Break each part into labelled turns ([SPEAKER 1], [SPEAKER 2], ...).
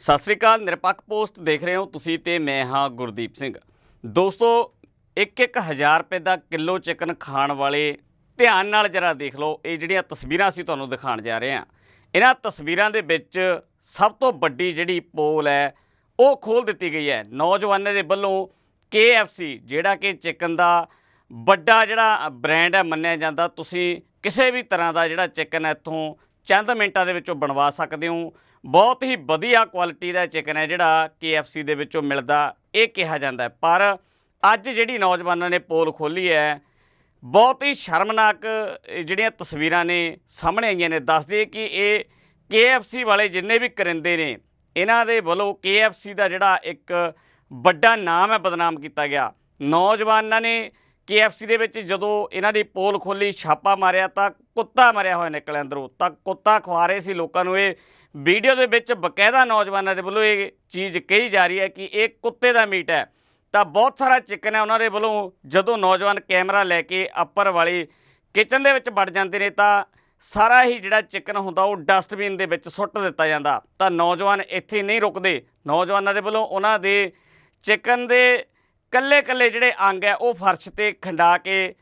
[SPEAKER 1] ਸਤਿ ਸ੍ਰੀ ਅਕਾਲ, ਨਿਰਪੱਖ ਪੋਸਟ ਦੇਖ ਰਹੇ ਹੋ ਤੁਸੀਂ ਤੇ ਮੈਂ ਹਾਂ ਗੁਰਦੀਪ ਸਿੰਘ। ਦੋਸਤੋ 1-1 ਹਜ਼ਾਰ ਰੁਪਏ ਦਾ ਕਿਲੋ ਚਿਕਨ ਖਾਣ ਵਾਲੇ ਧਿਆਨ ਨਾਲ ਜਰਾ ਦੇਖ ਲਓ, ਇਹ ਜਿਹੜੀਆਂ ਤਸਵੀਰਾਂ ਅਸੀਂ ਤੁਹਾਨੂੰ ਦਿਖਾਉਣ ਜਾ ਰਹੇ ਹਾਂ। ਇਹਨਾਂ ਤਸਵੀਰਾਂ ਦੇ ਵਿੱਚ ਸਭ ਤੋਂ ਵੱਡੀ ਜਿਹੜੀ ਪੋਲ ਹੈ, ਉਹ ਖੋਲ ਦਿੱਤੀ ਗਈ ਹੈ। ਨੌਜਵਾਨਾਂ ਦੇ ਵੱਲੋਂ KFC ਜਿਹੜਾ ਕਿ ਚਿਕਨ ਦਾ ਵੱਡਾ ਜਿਹੜਾ ਬ੍ਰਾਂਡ ਹੈ ਮੰਨਿਆ ਜਾਂਦਾ, ਤੁਸੀਂ ਕਿਸੇ ਵੀ ਤਰ੍ਹਾਂ ਦਾ ਜਿਹੜਾ ਚਿਕਨ ਇੱਥੋਂ ਚੰਦ ਮਿੰਟਾਂ ਦੇ ਵਿੱਚੋਂ ਬਣਵਾ ਸਕਦੇ ਹੋ। ਬਹੁਤ ਹੀ ਵਧੀਆ ਕੁਆਲਿਟੀ ਦਾ ਚਿਕਨ ਹੈ ਜਿਹੜਾ KFC ਦੇ ਵਿੱਚੋਂ ਮਿਲਦਾ, ਇਹ ਕਿਹਾ ਜਾਂਦਾ ਪਰ ਅੱਜ ਜਿਹੜੀ ਨੌਜਵਾਨਾਂ ਨੇ ਪੋਲ ਖੋਲੀ ਹੈ, ਬਹੁਤ ਹੀ ਸ਼ਰਮਨਾਕ ਜਿਹੜੀਆਂ ਤਸਵੀਰਾਂ ਨੇ ਸਾਹਮਣੇ ਆਈਆਂ ਨੇ, ਦੱਸਦੇ ਕਿ ਇਹ KFC ਵਾਲੇ ਜਿੰਨੇ ਵੀ ਕਰਿੰਦੇ ਨੇ, ਇਹਨਾਂ ਦੇ ਵੱਲੋਂ KFC ਦਾ ਜਿਹੜਾ ਇੱਕ ਵੱਡਾ ਨਾਮ ਹੈ, ਬਦਨਾਮ ਕੀਤਾ ਗਿਆ। ਨੌਜਵਾਨਾਂ ਨੇ KFC ਦੇ ਵਿੱਚ ਜਦੋਂ ਇਹਨਾਂ ਦੀ ਪੋਲ ਖੋਲੀ ਛਾਪਾ ਮਾਰਿਆ ਤਾਂ ਕੁੱਤਾ ਮਰਿਆ ਹੋਇਆ ਨਿਕਲਿਆ ਅੰਦਰੋਂ, ਤਾਂ ਕੁੱਤਾ ਖਵਾ ਰਹੇ ਸੀ ਲੋਕਾਂ ਨੂੰ ਇਹ ਵੀਡੀਓ ਦੇ ਵਿੱਚ ਬਕਾਇਦਾ ਨੌਜਵਾਨਾਂ ਦੇ ਵੱਲੋਂ ਇਹ ਚੀਜ਼ ਕਹੀ ਜਾ ਰਹੀ ਹੈ ਕਿ ਇਹ ਕੁੱਤੇ ਦਾ ਮੀਟ ਹੈ। ਤਾਂ ਬਹੁਤ ਸਾਰਾ ਚਿਕਨ ਹੈ ਉਹਨਾਂ ਦੇ ਵੱਲੋਂ। ਜਦੋਂ ਨੌਜਵਾਨ ਕੈਮਰਾ ਲੈ ਕੇ ਅੱਪਰ ਵਾਲੀ ਕਿਚਨ ਦੇ ਵਿੱਚ ਵੜ ਜਾਂਦੇ ਨੇ ਤਾਂ ਸਾਰਾ ਹੀ ਜਿਹੜਾ ਚਿਕਨ ਹੁੰਦਾ ਉਹ ਡਸਟਬਿਨ ਦੇ ਵਿੱਚ ਸੁੱਟ ਦਿੱਤਾ ਜਾਂਦਾ। ਤਾਂ ਨੌਜਵਾਨ ਇੱਥੇ ਨਹੀਂ ਰੁਕਦੇ। ਨੌਜਵਾਨਾਂ ਦੇ ਵੱਲੋਂ ਉਹਨਾਂ ਦੇ ਚਿਕਨ ਦੇ ਕੱਲੇ ਕੱਲੇ ਜਿਹੜੇ ਅੰਗ ਹੈ ਉਹ ਫਰਸ਼ ਤੇ ਖੰਡਾ ਕੇ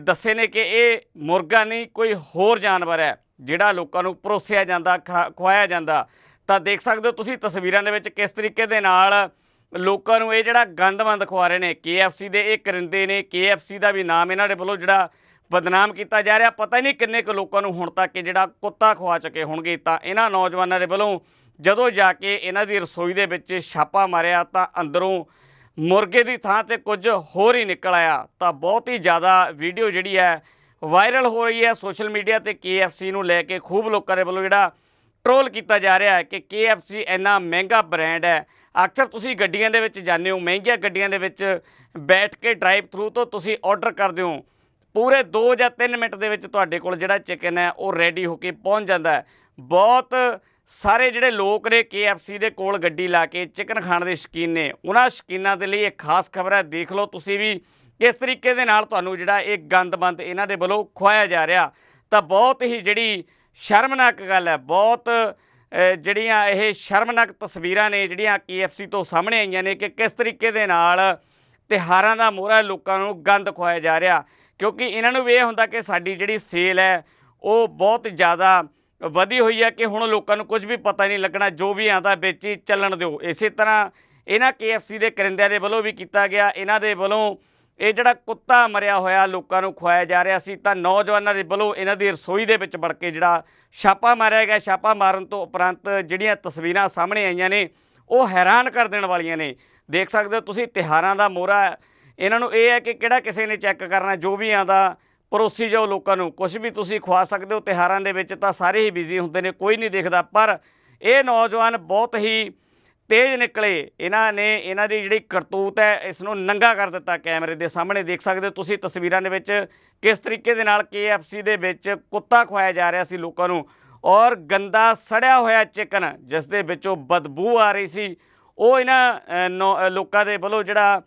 [SPEAKER 1] ਦੱਸੇ ਨੇ ਕਿ ਇਹ ਮੁਰਗਾ ਨਹੀਂ, ਕੋਈ ਹੋਰ ਜਾਨਵਰ ਹੈ। ਜਿਹੜਾ ਲੋਕਾਂ ਨੂੰ ਪਰੋਸਿਆ ਜਾਂਦਾ, ਖਾ- ਖਵਾਇਆ ਜਾਂਦਾ, ਤਾਂ ਦੇਖ ਸਕਦੇ ਹੋ ਤੁਸੀਂ ਤਸਵੀਰਾਂ ਦੇ ਵਿੱਚ ਕਿਸ ਤਰੀਕੇ ਦੇ ਨਾਲ ਲੋਕਾਂ ਨੂੰ ਇਹ ਜਿਹੜਾ ਗੰਦਮੰਦ ਖਵਾ ਰਹੇ ਨੇ KFC ਦੇ ਇਹ ਕਰਿੰਦੇ ਨੇ KFC ਦਾ ਵੀ ਨਾਮ ਇਹਨਾਂ ਦੇ ਵੱਲੋਂ ਜਿਹੜਾ ਬਦਨਾਮ ਕੀਤਾ ਜਾ ਰਿਹਾ। ਪਤਾ ਹੀ ਨਹੀਂ ਕਿੰਨੇ ਕੁ ਲੋਕਾਂ ਨੂੰ ਹੁਣ ਤੱਕ ਜਿਹੜਾ ਕੁੱਤਾ ਖਵਾ ਚੁੱਕੇ ਹੋਣਗੇ, ਤਾਂ ਇਹਨਾਂ ਨੌਜਵਾਨਾਂ ਦੇ ਵੱਲੋਂ ਜਦੋਂ ਜਾ ਕੇ ਇਹਨਾਂ ਦੀ ਰਸੋਈ ਦੇ ਵਿੱਚ ਛਾਪਾ ਮਾਰਿਆ, ਤਾਂ ਅੰਦਰੋਂ ਮੁਰਗੇ ਦੀ ਥਾਂ ਤੇ ਕੁਝ ਹੋਰ ਹੀ ਨਿਕਲ ਆਇਆ। ਤਾਂ ਬਹੁਤ ਹੀ ਜ਼ਿਆਦਾ ਵੀਡੀਓ ਜਿਹੜੀ ਹੈ ਵਾਇਰਲ ਹੋ ਰਹੀ ਹੈ ਸੋਸ਼ਲ ਮੀਡੀਆ ਤੇ KFC ਨੂੰ ਲੈ ਕੇ। ਖੂਬ ਲੋਕਾਂ ਦੇ ਵੱਲੋਂ ਜਿਹੜਾ ਟ੍ਰੋਲ ਕੀਤਾ ਜਾ ਰਿਹਾ ਹੈ ਕਿ KFC ਇੰਨਾ ਮਹਿੰਗਾ ਬ੍ਰਾਂਡ ਹੈ। ਅਕਸਰ ਤੁਸੀਂ ਗੱਡੀਆਂ ਦੇ ਵਿੱਚ ਜਾਂਦੇ ਹੋ, ਮਹਿੰਗੀਆਂ ਗੱਡੀਆਂ ਦੇ ਵਿੱਚ ਬੈਠ ਕੇ ਡਰਾਈਵ ਥਰੂ ਤੋਂ ਤੁਸੀਂ ਆਰਡਰ ਕਰਦੇ ਹੋ। ਪੂਰੇ 2 ਜਾਂ 3 ਮਿੰਟ ਦੇ ਵਿੱਚ ਤੁਹਾਡੇ ਕੋਲ ਜਿਹੜਾ ਚਿਕਨ ਹੈ, ਉਹ ਰੈਡੀ ਹੋ ਕੇ ਪਹੁੰਚ ਜਾਂਦਾ ਹੈ। ਬਹੁਤ ਸਾਰੇ ਜਿਹੜੇ ਲੋਕ ਨੇ KFC ਦੇ ਕੋਲ ਗੱਡੀ ਲਾ ਕੇ ਚਿਕਨ ਖਾਣ ਦੇ ਸ਼ੌਕੀਨ ਨੇ। ਉਹਨਾਂ ਸ਼ੌਕੀਨਾਂ ਦੇ ਲਈ ਇੱਕ ਖਾਸ ਖਬਰ ਹੈ, ਦੇਖ ਲਓ ਤੁਸੀਂ ਵੀ। ਕਿਸ ਤਰੀਕੇ ਦੇ ਨਾਲ ਤੁਹਾਨੂੰ ਜਿਹੜਾ ਇਹ ਗੰਦਮੰਦ ਇਹਨਾਂ ਦੇ ਵੱਲੋਂ ਖਵਾਇਆ ਜਾ ਰਿਹਾ, ਤਾਂ ਬਹੁਤ ਹੀ ਜਿਹੜੀ ਸ਼ਰਮਨਾਕ ਗੱਲ ਹੈ, ਬਹੁਤ ਜਿਹੜੀਆਂ ਇਹ ਸ਼ਰਮਨਾਕ ਤਸਵੀਰਾਂ ਨੇ, ਜਿਹੜੀਆਂ KFC ਤੋਂ ਸਾਹਮਣੇ ਆਈਆਂ ਨੇ ਕਿ ਕਿਸ ਤਰੀਕੇ ਦੇ ਨਾਲ ਤਿਹਾਰਾਂ ਦਾ ਮੋਹਰਾ ਲੋਕਾਂ ਨੂੰ ਗੰਦ ਖਵਾਇਆ ਜਾ ਰਿਹਾ, ਕਿਉਂਕਿ ਇਹਨਾਂ ਨੂੰ ਵੀ ਇਹ ਹੁੰਦਾ ਕਿ ਸਾਡੀ ਜਿਹੜੀ ਸੇਲ ਹੈ, ਉਹ ਬਹੁਤ ਜ਼ਿਆਦਾ ਵਧੀ ਹੋਈ ਹੈ ਕਿ ਹੁਣ ਲੋਕਾਂ ਨੂੰ ਕੁਝ ਵੀ ਪਤਾ ਨਹੀਂ ਲੱਗਣਾ, ਜੋ ਵੀ ਆਂਦਾ ਵੇਚੀ ਚੱਲਣ ਦਿਓ। ਇਸੇ ਤਰ੍ਹਾਂ ਇਹਨਾਂ KFC ਦੇ ਕਰਿੰਦਿਆਂ ਦੇ ਵੱਲੋਂ ਵੀ ਕੀਤਾ ਗਿਆ, ਇਹਨਾਂ ਦੇ ਵੱਲੋਂ ਇਹ ਜਿਹੜਾ ਕੁੱਤਾ ਮਰਿਆ ਹੋਇਆ ਲੋਕਾਂ ਨੂੰ ਖਵਾਇਆ ਜਾ ਰਿਹਾ ਸੀ, ਤਾਂ ਨੌਜਵਾਨਾਂ ਦੇ ਵੱਲੋਂ ਇਹਨਾਂ ਦੀ ਰਸੋਈ ਦੇ ਵਿੱਚ ਵੜ ਕੇ ਜਿਹੜਾ ਛਾਪਾ ਮਾਰਿਆ ਗਿਆ। ਛਾਪਾ ਮਾਰਨ ਤੋਂ ਉਪਰੰਤ ਜਿਹੜੀਆਂ ਤਸਵੀਰਾਂ ਸਾਹਮਣੇ ਆਈਆਂ ਨੇ, ਉਹ ਹੈਰਾਨ ਕਰ ਦੇਣ ਵਾਲੀਆਂ ਨੇ। ਦੇਖ ਸਕਦੇ ਹੋ ਤੁਸੀਂ, ਤਿਹਾਰਾਂ ਦਾ ਮੋਹਰਾ ਇਹਨਾਂ ਨੂੰ ਇਹ ਹੈ ਕਿ ਕਿਹੜਾ ਕਿਸੇ ਨੇ ਚੈੱਕ ਕਰਨਾ, ਜੋ ਵੀ ਆਂਦਾ ਪਰੋਸੀ ਜਾਓ ਲੋਕਾਂ ਨੂੰ। ਕੁਝ ਵੀ ਤੁਸੀਂ ਖਵਾ ਸਕਦੇ ਹੋ ਤਿਹਾਰਾਂ ਦੇ ਵਿੱਚ ਤਾਂ ਸਾਰੇ ਹੀ ਬਿਜ਼ੀ ਹੁੰਦੇ ਨੇ, ਕੋਈ ਨਹੀਂ ਦੇਖਦਾ। ਪਰ ਇਹ ਨੌਜਵਾਨ ਬਹੁਤ ਹੀ ਤੇਜ਼ ਨਿਕਲੇ। ਇਹਨਾਂ ਨੇ, ਇਹਨਾਂ ਦੀ ਜਿਹੜੀ ਕਰਤੂਤ ਹੈ ਇਸ ਨੂੰ ਨੰਗਾ ਕਰ ਦਿੱਤਾ ਕੈਮਰੇ ਦੇ ਸਾਹਮਣੇ। ਦੇਖ ਸਕਦੇ ਹੋ ਤੁਸੀਂ ਤਸਵੀਰਾਂ ਦੇ ਵਿੱਚ ਕਿਸ ਤਰੀਕੇ ਦੇ ਨਾਲ KFC ਦੇ ਵਿੱਚ ਕੁੱਤਾ ਖਵਾਇਆ ਜਾ ਰਿਹਾ ਸੀ ਲੋਕਾਂ ਨੂੰ ਔਰ ਗੰਦਾ ਸੜਿਆ ਹੋਇਆ ਚਿਕਨ ਜਿਸ ਦੇ ਵਿੱਚੋਂ ਬਦਬੂ ਆ ਰਹੀ ਸੀ। ਉਹ ਇਹਨਾਂ ਨੌ- ਲੋਕਾਂ ਦੇ ਵੱਲੋਂ ਜਿਹੜਾ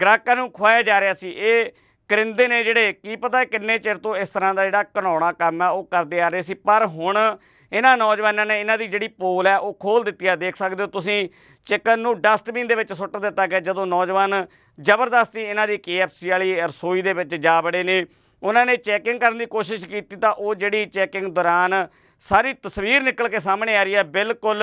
[SPEAKER 1] ਗ੍ਰਾਹਕਾਂ ਨੂੰ ਖਵਾਇਆ ਜਾ ਰਿਹਾ ਸੀ। ਇਹ ਕਰਿੰਦੇ ਨੇ ਜਿਹੜੇ, ਕੀ ਪਤਾ ਕਿੰਨੇ ਚਿਰ ਤੋਂ ਇਸ ਤਰ੍ਹਾਂ ਦਾ ਜਿਹੜਾ ਘਨਾਉਣਾ ਕੰਮ ਹੈ ਉਹ ਕਰਦੇ ਆ ਰਹੇ ਸੀ। ਪਰ ਹੁਣ ਇਹਨਾਂ ਨੌਜਵਾਨਾਂ ਨੇ ਇਹਨਾਂ ਦੀ ਜਿਹੜੀ ਪੋਲ ਹੈ ਉਹ ਖੋਲ ਦਿੱਤੀ ਆ। ਦੇਖ ਸਕਦੇ ਹੋ ਤੁਸੀਂ, ਚਿਕਨ ਨੂੰ ਡਸਟਬਿਨ ਦੇ ਵਿੱਚ ਸੁੱਟ ਦਿੱਤਾ ਗਿਆ, ਜਦੋਂ ਨੌਜਵਾਨ ਜ਼ਬਰਦਸਤੀ ਇਹਨਾਂ ਦੀ KFC ਵਾਲੀ ਰਸੋਈ ਦੇ ਵਿੱਚ ਜਾ ਵੜੇ ਨੇ। ਉਹਨਾਂ ਨੇ ਚੈਕਿੰਗ ਕਰਨ ਦੀ ਕੋਸ਼ਿਸ਼ ਕੀਤੀ ਤਾਂ ਉਹ ਜਿਹੜੀ ਚੈਕਿੰਗ ਦੌਰਾਨ ਸਾਰੀ ਤਸਵੀਰ ਨਿਕਲ ਕੇ ਸਾਹਮਣੇ ਆ ਰਹੀ ਹੈ ਬਿਲਕੁਲ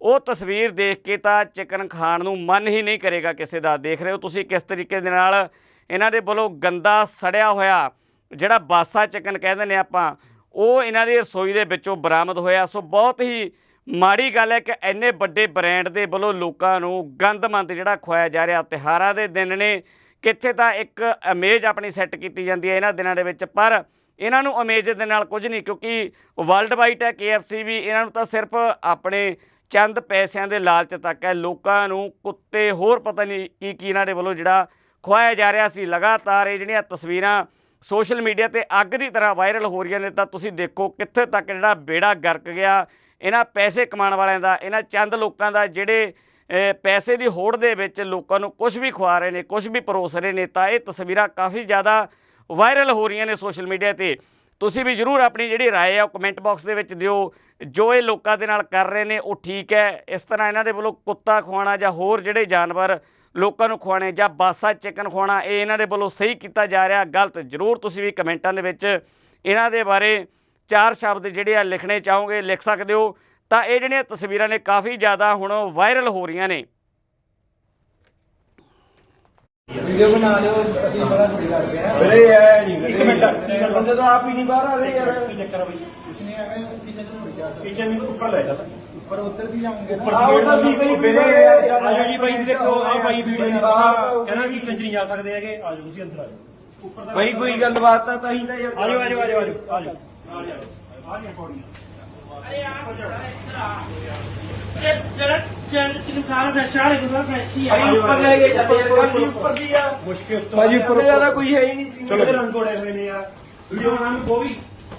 [SPEAKER 1] ਉਹ ਤਸਵੀਰ ਦੇਖ ਕੇ ਤਾਂ ਚਿਕਨ ਖਾਣ ਨੂੰ ਮਨ ਹੀ ਨਹੀਂ ਕਰੇਗਾ ਕਿਸੇ ਦਾ। ਦੇਖ ਰਹੇ ਹੋ ਤੁਸੀਂ ਕਿਸ ਤਰੀਕੇ ਦੇ ਨਾਲ ਇਹਨਾਂ ਦੇ ਵੱਲੋਂ ਗੰਦਾ ਸੜਿਆ ਹੋਇਆ ਜਿਹੜਾ ਬਾਸਾ ਚਿਕਨ ਕਹਿੰਦੇ ਨੇ ਆਪਾਂ, ਉਹ ਇਹਨਾਂ ਦੀ ਰਸੋਈ ਦੇ ਵਿੱਚੋਂ ਬਰਾਮਦ ਹੋਇਆ। ਸੋ ਬਹੁਤ ਹੀ ਮਾੜੀ ਗੱਲ ਹੈ ਕਿ ਇੰਨੇ ਵੱਡੇ ਬ੍ਰਾਂਡ ਦੇ ਵੱਲੋਂ ਲੋਕਾਂ ਨੂੰ ਗੰਦਮੰਦ ਜਿਹੜਾ ਖਵਾਇਆ ਜਾ ਰਿਹਾ। ਤਿਹਾਰਾਂ ਦੇ ਦਿਨ ਨੇ ਕਿੱਥੇ ਤਾਂ ਇੱਕ ਇਮੇਜ ਆਪਣੀ ਸੈੱਟ ਕੀਤੀ ਜਾਂਦੀ ਹੈ ਇਹਨਾਂ ਦਿਨਾਂ ਦੇ ਵਿੱਚ, ਪਰ ਇਹਨਾਂ ਨੂੰ ਇਮੇਜ ਦੇ ਨਾਲ ਕੁਝ ਨਹੀਂ, ਕਿਉਂਕਿ ਵਰਲਡ ਵਾਈਡ ਹੈ, KFC ਵੀ ਇਹਨਾਂ ਨੂੰ ਤਾਂ ਸਿਰਫ ਆਪਣੇ ਚੰਦ ਪੈਸਿਆਂ ਦੇ ਲਾਲਚ ਤੱਕ ਹੈ। ਲੋਕਾਂ ਨੂੰ ਕੁੱਤੇ ਹੋਰ ਪਤਾ ਨਹੀਂ ਕੀ ਕੀ ਇਹਨਾਂ ਦੇ ਵੱਲੋਂ ਜਿਹੜਾ ਖਵਾਇਆ ਜਾ ਰਿਹਾ ਸੀ ਲਗਾਤਾਰ ਇਹ ਜਿਹੜੀਆਂ ਤਸਵੀਰਾਂ ਸੋਸ਼ਲ ਮੀਡੀਆ ਤੇ ਅੱਗ ਦੀ ਤਰ੍ਹਾਂ ਵਾਇਰਲ ਹੋ ਰਹੀਆਂ ਨੇ ਤਾਂ ਤੁਸੀਂ ਦੇਖੋ ਕਿੱਥੇ ਤੱਕ ਜਿਹੜਾ ਬੇੜਾ ਗਰਕ ਗਿਆ ਇਹਨਾਂ ਪੈਸੇ ਕਮਾਉਣ ਵਾਲਿਆਂ ਦਾ ਇਹਨਾਂ ਚੰਦ ਲੋਕਾਂ ਦਾ ਜਿਹੜੇ ਅਹ, ਪੈਸੇ ਦੀ ਹੋੜ ਦੇ ਵਿੱਚ ਲੋਕਾਂ ਨੂੰ ਕੁਝ ਵੀ ਖਵਾ ਰਹੇ ਨੇ ਕੁਝ ਵੀ ਪਰੋਸ ਰਹੇ ਨੇ ਤਾਂ ਇਹ ਤਸਵੀਰਾਂ ਕਾਫੀ ਜ਼ਿਆਦਾ ਵਾਇਰਲ ਹੋ ਰਹੀਆਂ ਨੇ ਸੋਸ਼ਲ ਮੀਡੀਆ ਤੇ ਤੁਸੀਂ ਵੀ ਜਰੂਰ ਆਪਣੀ ਜਿਹੜੀ رائے ਹੈ ਉਹ ਕਮੈਂਟ ਬਾਕਸ ਦੇ ਵਿੱਚ ਦਿਓ ਜੋ ਇਹ ਲੋਕਾਂ ਦੇ ਨਾਲ ਕਰ ਰਹੇ ਨੇ ਉਹ ਠੀਕ ਹੈ ਇਸ ਤਰ੍ਹਾਂ ਇਹਨਾਂ ਦੇ ਵੱਲੋਂ ਕੁੱਤਾ ਖਵਾਉਣਾ ਜਾਂ ਹੋਰ ਜਿਹੜੇ ਜਾਨਵਰ ਲੋਕਾਂ ਨੂੰ ਖਵਾਉਣੇ ਜਾਂ ਬਾਸਾ ਚਿਕਨ ਖਵਾਉਣਾ ਇਹ ਇਹਨਾਂ ਦੇ ਵੱਲੋਂ ਸਹੀ ਕੀਤਾ ਜਾ ਰਿਹਾ ਗਲਤ ਜ਼ਰੂਰ ਤੁਸੀਂ ਵੀ ਕਮੈਂਟਾਂ ਦੇ ਵਿੱਚ ਇਹਨਾਂ ਦੇ ਬਾਰੇ ਚਾਰ ਸ਼ਬਦ ਜਿਹੜੇ ਆ ਲਿਖਣੇ ਚਾਹੋਗੇ ਲਿਖ ਸਕਦੇ ਹੋ। ਤਾਂ ਇਹ ਜਿਹੜੀਆਂ ਤਸਵੀਰਾਂ ਨੇ ਕਾਫੀ ਜ਼ਿਆਦਾ ਹੁਣ ਵਾਇਰਲ ਹੋ ਰਹੀਆਂ ਨੇ।
[SPEAKER 2] ਵੀਡੀਓ ਬਣਾ ਲਿਓ ਅਸੀਂ ਬੜਾ ਕੁਝ ਕਰਦੇ ਆ
[SPEAKER 3] ਵੀਰੇ ਐ ਨਹੀਂ ਇੱਕ ਮਿੰਟ ਬੰਦੇ ਤਾਂ ਆਪ ਹੀ ਨਹੀਂ ਬਾਹਰ ਆ ਰਹੇ ਯਾਰ। ਕੀ ਚੱਕਰ ਆ ਬਈ
[SPEAKER 2] ਕੁਛ ਨਹੀਂ ਐਵੇਂ ਕਿਚਨ
[SPEAKER 3] ਨੂੰ ਉੱਪਰ ਲੈ ਚੱਲ
[SPEAKER 2] ਉੱਪਰ ਉੱਤਰ ਵੀ ਜਾਉਂਗੇ ਨਾ।
[SPEAKER 3] ਆਹ ਉਹਦਾ ਸੀ ਬਈ ਵੀਰੇ ਆਜੋ ਜੀ ਬਾਈ ਦੇਖੋ ਆ ਬਾਈ ਵੀਡੀਓ ਨਹੀਂ ਪਤਾ ਕਹਿੰਦਾ ਕਿ ਚੰਜ ਨਹੀਂ ਜਾ ਸਕਦੇ ਹੈਗੇ। ਆਜੋ ਤੁਸੀਂ ਅੰਦਰ ਆਜੋ ਉੱਪਰ ਦਾ
[SPEAKER 4] ਬਈ ਕੋਈ ਗੱਲਬਾਤ ਤਾਂ ਤਾਂ ਹੀ ਤਾਂ ਯਾਰ
[SPEAKER 3] ਆਜੋ ਆਜੋ ਆਜੋ ਆਜੋ ਆਜੋ ਆਜੋ ਆ ਰਹੀ ਰਿਕਾਰਡਿੰਗ
[SPEAKER 5] ਜਿਹੜਾ ਚੈਨਲ ਚ ਸਾਰਾ ਫੈਸ਼ਨ ਹੈ ਗੁਜ਼ਰ ਫੈਸ਼ੀ ਹੈ
[SPEAKER 4] ਉੱਪਰ ਲੈ ਕੇ ਜਾਂਦੇ ਯਾਰ ਉੱਪਰ ਦੀ ਆ।
[SPEAKER 3] ਮੁਸ਼ਕਿਲ ਤੋਂ
[SPEAKER 4] ਭਾਜੀ ਉੱਪਰ ਜ਼ਿਆਦਾ ਕੋਈ ਹੈ ਹੀ ਨਹੀਂ ਸੀ।
[SPEAKER 3] ਚਲੋ ਰੰਗ ਕੋੜੇ ਹੋਏ ਨੇ ਯਾਰ ਵੀਡੀਓ ਨਾਮ ਕੋ ਵੀ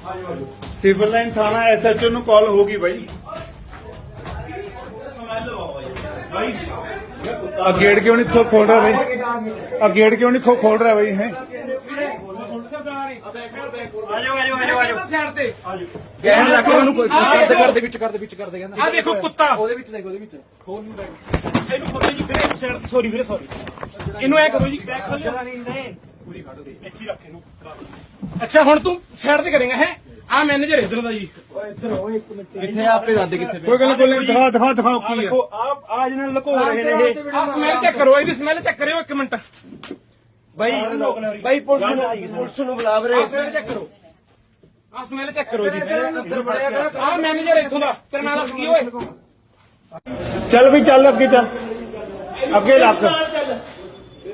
[SPEAKER 3] ਆਜੋ ਆਜੋ
[SPEAKER 6] ਸਿਵਲ ਲਾਈਨ ਥਾਣਾ ਐਸਐਚਓ ਨੂੰ ਕਾਲ ਹੋਗੀ ਬਾਈ
[SPEAKER 3] ਬਾਈ
[SPEAKER 6] ਆ ਗੇਟ ਕਿਉਂ ਨਹੀਂ ਖੋ ਖੋਲ ਰਿਹਾ ਬਾਈ? ਆ ਗੇਟ ਕਿਉਂ ਨਹੀਂ ਖੋ ਖੋਲ ਰਿਹਾ ਬਾਈ ਹੈ
[SPEAKER 3] ਆਜੋ ਆਜੋ ਆਜੋ ਆਜੋ।
[SPEAKER 5] ਸਾਈਡ ਤੇ
[SPEAKER 3] ਆਜੋ
[SPEAKER 4] ਕਹਿਣ ਲੱਗ ਪਿਆ ਉਹਨੂੰ ਕਰਦੇ ਕਰਦੇ ਵਿੱਚ ਕਰਦੇ ਵਿੱਚ ਕਰਦੇ ਕਹਿੰਦਾ।
[SPEAKER 5] ਆ ਦੇਖੋ ਕੁੱਤਾ।
[SPEAKER 4] ਉਹਦੇ ਵਿੱਚ ਦੇਖ ਉਹਦੇ ਵਿੱਚ। ਖੋਲ ਨੂੰ ਦੇਖ
[SPEAKER 3] ਇਹਨੂੰ ਖੋਲੋ ਜੀ ਵੀਰੇ ਸਾਈਡ ਸੌਰੀ ਵੀਰੇ ਸੌਰੀ
[SPEAKER 5] ਇਹਨੂੰ ਐ ਕਰੋ ਜੀ ਬੈਕ ਖੋਲੋ
[SPEAKER 3] ਇੱਥੇ ਹੀ ਰੱਖ ਇਹਨੂੰ
[SPEAKER 5] ਅੱਛਾ ਹੁਣ ਤੂੰ ਸਾਈਡ ਤੇ ਕਰੇਗਾ ਹੈ? ਆ ਮੈਨੇਜਰ ਇਧਰ ਦਾ ਜੀ।
[SPEAKER 4] ਇੱਥੇ ਆਪੇ ਦੱਸ ਦੇ ਕਿੱਥੇ
[SPEAKER 6] ਕੋਈ ਗੱਲ ਕੋਈ ਦਿਖਾ ਦਿਖਾ ਦਿਖਾਓ
[SPEAKER 3] ਆ
[SPEAKER 6] ਕੀ ਹੈ।
[SPEAKER 3] ਦੇਖੋ ਆ ਆ ਜਿਹਨਾਂ ਨੂੰ ਲੁਕੋ ਰਹੇ ਨੇ ਇਹ।
[SPEAKER 5] ਆ ਸਮੈਲ ਚੈੱਕ ਕਰੋ ਇਹਦੀ ਸਮੈਲ ਚੈੱਕ ਕਰਿਓ ਇੱਕ ਮਿੰਟ।
[SPEAKER 4] ਬਾਈ ਬਾਈ ਪੁਲਿਸ ਨੂੰ ਪੁਲਿਸ ਨੂੰ। ਬੁਲਾ ਵੀਰੇ।
[SPEAKER 5] ਆ ਸਮੈਲ ਚੈੱਕ ਕਰੋ। ਆ ਸਮੈਲ ਚੈੱਕ ਕਰੋ
[SPEAKER 4] ਕਰ
[SPEAKER 5] ਆ ਮੈਨੇਜਰ ਇੱਥੋਂ ਦਾ। ਤੇਰੇ ਨਾਲ ਦੱਸ ਕੀ ਓਏ?
[SPEAKER 6] ਚੱਲ ਵੀ ਚੱਲ ਅੱਗੇ ਚੱਲ। ਅੱਗੇ ਲੱਗ।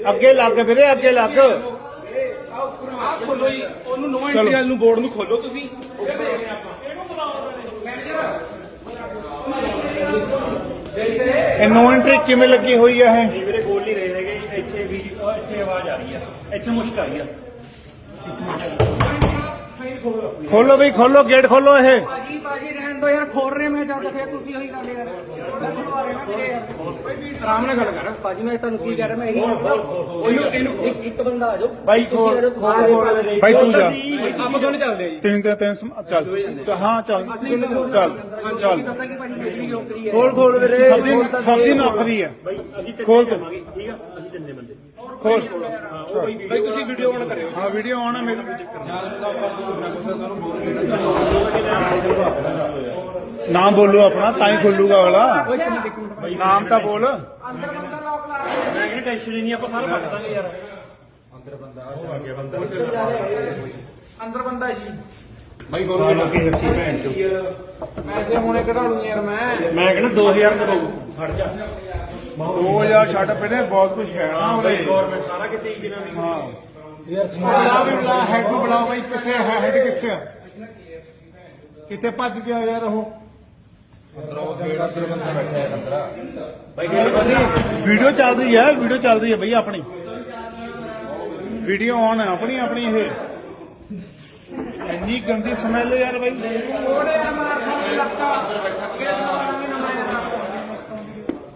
[SPEAKER 6] ਅੱਗੇ ਲੱਗ ਵੀਰੇ ਅੱਗੇ ਲੱਗ।
[SPEAKER 5] ਆ ਖੋਲੋ ਜੀ ਉਹਨੂੰ ਨੋ ਐਂਟਰੀ ਵਾਲ ਨੂੰ ਬੋਰਡ ਨੂੰ ਖੋਲੋ ਤੁਸੀਂ।
[SPEAKER 6] ਇਹ ਨੋ ਐਂਟਰੀ ਕਿਵੇਂ ਲੱਗੀ ਹੋਈ ਹੈ ਇਹ?
[SPEAKER 3] ਵੀਰੇ ਬੋਲ ਨਹੀਂ ਰਹੇ ਹੈਗੇ ਇੱਥੇ ਵੀ ਇੱਥੇ ਆਵਾਜ਼ ਆ ਰਹੀ ਆ। ਇੱਥੇ ਮੁਸ਼ਕ ਆ ਰਹੀ ਆ।
[SPEAKER 6] ਖੋਲੋ। ਬਈ ਖੋਲੋ ਗੇਟ ਖੋਲੋ ਇਹ।
[SPEAKER 4] ਬਾਜੀ ਬਾਜੀ ਰਹਿਣ ਦੋ ਯਾਰ ਖੋਲ ਰਹੇ ਮੈਂ ਜਦ ਫੇਰ ਤੁਸੀਂ ਉਹੀ ਗੱਲ ਯਾਰ। ਮੈਂ ਬੁਲਵਾ ਰਿਹਾ ਨਾ ਵੀਰੇ ਯਾਰ।
[SPEAKER 5] ਆਰਾਮ ਨਾਲ ਗੱਲ ਕਰ।
[SPEAKER 4] ਬਾਜੀ ਮੈਂ ਤੁਹਾਨੂੰ ਕੀ ਕਹਿ ਰਿਹਾ ਮੈਂ ਇਹੀ ਇਹਨੂੰ ਇਹਨੂੰ ਇੱਕ ਇੱਕ ਬੰਦਾ ਆ ਜਾਓ।
[SPEAKER 3] ਬਾਈ
[SPEAKER 4] ਤੁਸੀਂ
[SPEAKER 6] ਬਾਈ ਤੂੰ ਜਾ।
[SPEAKER 5] ਆਪਾਂ ਦੋਨੇ ਚੱਲਦੇ ਆ ਜੀ।
[SPEAKER 6] ਤਿੰਨ ਤਿੰਨ ਤਿੰਨ ਸਮ- ਚੱਲ। ਚੱਲ, ਹਾਂ ਚੱਲ। ਚੱਲ। ਚੱਲ।
[SPEAKER 4] ਦੱਸਾਂਗੇ ਭਾਜੀ ਬਿਜਲੀ ਕਿਉਂ ਕਰੀ ਹੈ।
[SPEAKER 6] ਖੋਲ ਖੋਲ ਵੀਰੇ। ਸਬਜ਼ੀ ਸਬਜ਼ੀ ਨੌਕਰੀ ਹੈ
[SPEAKER 3] ਬਾਈ ਅਸੀਂ ਤਿੰਨੇ
[SPEAKER 6] ਖੋਲ ਤੂੰ।
[SPEAKER 3] ਜਾਵਾਂਗੇ ਠੀਕ ਆ? ਅਸੀਂ ਤਿੰਨੇ ਬੰਦੇ।
[SPEAKER 6] ਖੋਲ
[SPEAKER 5] ਬਾਈ ਤੁਸੀਂ ਵੀਡੀਓ ਆਨ ਕਰਿਓ।
[SPEAKER 6] ਹਾਂ ਵੀਡੀਓ ਆਉਣਾ ਮੇਰੀ ਨਾਮ ਬੋਲੋ ਆਪਣਾ ਤਾਂ ਹੀ ਖੋਲੂਗਾ ਅਗਲਾ। ਨਾਮ ਤਾਂ ਬੋਲ।
[SPEAKER 3] ਮੈਂ ਟੈਨਸ਼ਨ ਹੀ ਨਹੀਂ ਆਪਾਂ ਸਾਰਾ ਭੱਜ ਦਾਂਗੇ ਯਾਰ।
[SPEAKER 5] ਅੰਦਰ ਬੰਦਾ ਜੀ
[SPEAKER 2] ਪੈਸੇ ਹੁਣੇ ਕਢਾ ਲੂੰ ਯਾਰ ਮੈਂ।
[SPEAKER 3] ਮੈਂ ਕਹਿੰਦਾ 2000 ਦੇ ਬਾਬੂ ਫੜ ਜਾ।
[SPEAKER 6] 2000 ਛੱਡ ਪਹਿਲੇ ਬਹੁਤ ਕੁਝ ਹੈ ਨਾ ਉਰੇ
[SPEAKER 3] ਗਵਰਨਮੈਂਟ ਸਾਰਾ ਕਿਤੇ ਹੀ ਜਿਨਾ ਵੀ
[SPEAKER 6] ਹਾਂ। ਯਾਰ ਵੀ ਬੁਲਾ ਹੈਡ ਨੂੰ ਬੁਲਾਓ ਬਈ ਕਿੱਥੇ ਹੈ ਹੈਡ ਕਿੱਥੇ ਆ? ਕਿੱਥੇ ਭੱਜ ਗਿਆ ਯਾਰ ਉਹ? ਵੀਡੀਓ ਚੱਲ ਰਹੀ ਹੈ ਵੀਡੀਓ ਚੱਲ ਰਹੀ ਹੈ ਬਈ ਆਪਣੀ। ਵੀਡੀਓ ਆਨ ਹੈ ਆਪਣੀ ਆਪਣੀ ਇਹ। ਇੰਨੀ ਗੰਦੀ ਸਮੈਲ ਯਾਰ ਬਈ।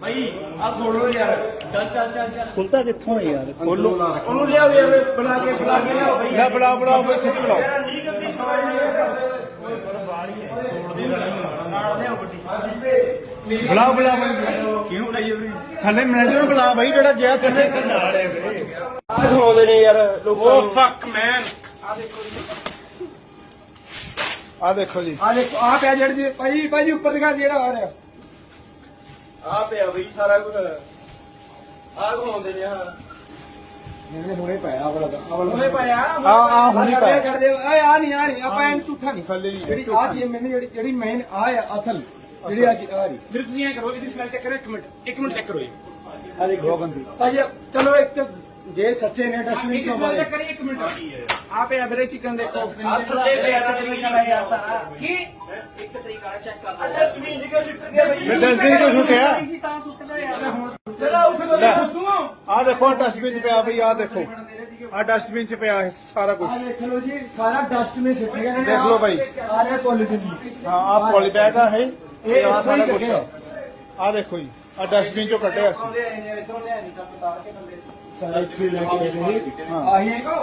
[SPEAKER 4] ਭਾਈ ਆ ਖੋਲੋ ਯਾਰ। ਚੱਲ ਚੱਲ ਚੱਲ ਚੱਲ।
[SPEAKER 6] ਖੁੱਲਦਾ ਕਿੱਥੋਂ ਹੈ ਯਾਰ? ਖੋਲੋ।
[SPEAKER 4] ਉਹਨੂੰ ਲਿਆਓ ਯਾਰ ਬੁਲਾ ਕੇ ਬੁਲਾ ਕੇ ਲਿਆਓ ਭਾਈ
[SPEAKER 6] ਲੈ ਬੁਲਾਓ ਬੁਲਾਓ ਬਈ ਛੇਤੀ ਬੁਲਾਓ
[SPEAKER 4] ਨਹੀਂ ਗੰਦੀ ਸਵਾਲ
[SPEAKER 6] ਬੁਲਾਓ ਬੁਲਾਓ ਕਿਉਂ ਬੁਲਾਈਏ ਥੱਲੇ ਮੈਨੇਜਰ ਨੂੰ ਬੁਲਾ ਬਈ ਜਿਹੜਾ ਗਿਆ ਥੱਲੇ।
[SPEAKER 4] ਆ ਖਵਾਉਂਦੇ ਨੇ ਯਾਰ ਲੋਕਾਂ
[SPEAKER 5] ਓ
[SPEAKER 4] ਨੂੰ।
[SPEAKER 5] ਫੱਕ ਮੈਨ
[SPEAKER 6] ਆ ਦੇਖੋ ਜੀ।
[SPEAKER 2] ਆ ਦੇਖੋ ਆ ਪਿਆ ਜਿਹੜੀ ਭਾਈ ਭਾਈ ਉੱਪਰ ਦਿਖਾ ਜਿਹੜਾ ਆ ਰਿਹਾ।
[SPEAKER 4] ਆ ਪਿਆ ਬਈ ਸਾਰਾ ਕੁਝ ਆ ਖਵਾਉਂਦੇ ਨੇ ਆ
[SPEAKER 2] ਇਹਨੇ ਹੁਣੇ ਪਾਇਆ ਵਾਲਾ ਦਾ ਆਹ ਵਾਲਾ
[SPEAKER 5] ਉਹਨੇ ਪਾਇਆ
[SPEAKER 6] ਆ ਆ ਹੁਣੀ ਪਾਇਆ।
[SPEAKER 2] ਛੱਡ ਦੇ ਓਏ ਆ ਨਹੀਂ ਆ ਨਹੀਂ ਆਪਾਂ ਐਨ ਝੂਠਾ ਨਹੀਂ।
[SPEAKER 6] ਥੱਲੇ ਹੀ
[SPEAKER 2] ਜਿਹੜੀ ਆ ਚੀਜ਼ ਮੈਨੂੰ ਜਿਹੜੀ ਜਿਹੜੀ ਮੇਨ ਆ ਆ ਅਸਲ ਜਿਹੜੀ ਆ ਚੀਜ਼ ਆ ਰਹੀ
[SPEAKER 5] ਫਿਰ ਤੁਸੀਂ ਐ ਕਰੋ ਇਹਦੀ ਸਮੈਲ ਚੈੱਕ ਕਰੋ ਇੱਕ ਮਿੰਟ ਇੱਕ ਮਿੰਟ ਚੈੱਕ ਕਰੋ ਜੀ।
[SPEAKER 2] ਆ ਦੇਖੋ। ਗੰਦੀ ਭਾਈ ਚਲੋ ਇੱਕ ਤੇ ਜੇ ਸੱਚੇ ਨੇ ਡਸਟਬਿਨ
[SPEAKER 5] ਚੈੱਕ ਕਰੀ ਇੱਕ ਮਿੰਟ। ਆ ਪਿਆ ਵੀਰੇ ਚਿਕਨ ਦੇਖੋ
[SPEAKER 4] ਆ ਥੱਲੇ ਪਿਆ ਤਾਂ ਨਾਲ ਯਾਰ ਸਾਰਾ।
[SPEAKER 5] ਕੀ?
[SPEAKER 4] ਇੱਕ ਤਰੀਕਾ ਨਾਲ ਚੈੱਕ ਕਰ ਲਓ। ਡਸਟਬਿਨ ਜਿਹਾ ਸੁੱਟ ਗਿਆ ਬਈ।
[SPEAKER 6] ਮੈਂ ਡਸਟਬਿਨ ਤੋਂ ਸੁੱਟਿਆ।
[SPEAKER 4] ਸੀ ਤਾਂ ਸੁੱਟ ਗਿਆ ਯਾਰ ਹੁਣ
[SPEAKER 2] ਚਲਾ ਉੱਠ ਕੇ
[SPEAKER 6] ਲੈ।
[SPEAKER 2] ਤੂੰ
[SPEAKER 6] ਆ ਦੇਖੋ ਡਸਟਬਿਨ ਚ ਪਿਆ ਬਈ ਆ ਦੇਖੋ। ਆ ਡਸਟਬਿਨ ਚ ਪਿਆ ਸਾਰਾ ਕੁਝ
[SPEAKER 2] ਆ ਦੇਖ ਲਓ ਜੀ ਸਾਰਾ ਡਸਟਬਿਨ ਸਿੱਟ ਗਿਆ
[SPEAKER 6] ਦੇਖ ਲਓ ਭਾਈ।
[SPEAKER 2] ਰਿਹਾ ਪੋਲੀਥੀਨ
[SPEAKER 6] ਹਾਂ ਆ ਪੋਲੀ ਬੈਗ ਆ ਇਹ। ਇਹ ਆ
[SPEAKER 2] ਇੱਥੋਂ
[SPEAKER 6] ਸਾਰਾ
[SPEAKER 2] ਹੀ
[SPEAKER 6] ਕੁਝ। ਆ। ਦੇਖੋ ਜੀ ਆ ਡਸਟਬਿਨ ਚੋਂ ਕੱਢਿਆ ਸੀ
[SPEAKER 2] ਸਾਰਾ ਇੱਥੇ ਲੈ ਕੇ ਆਹੀ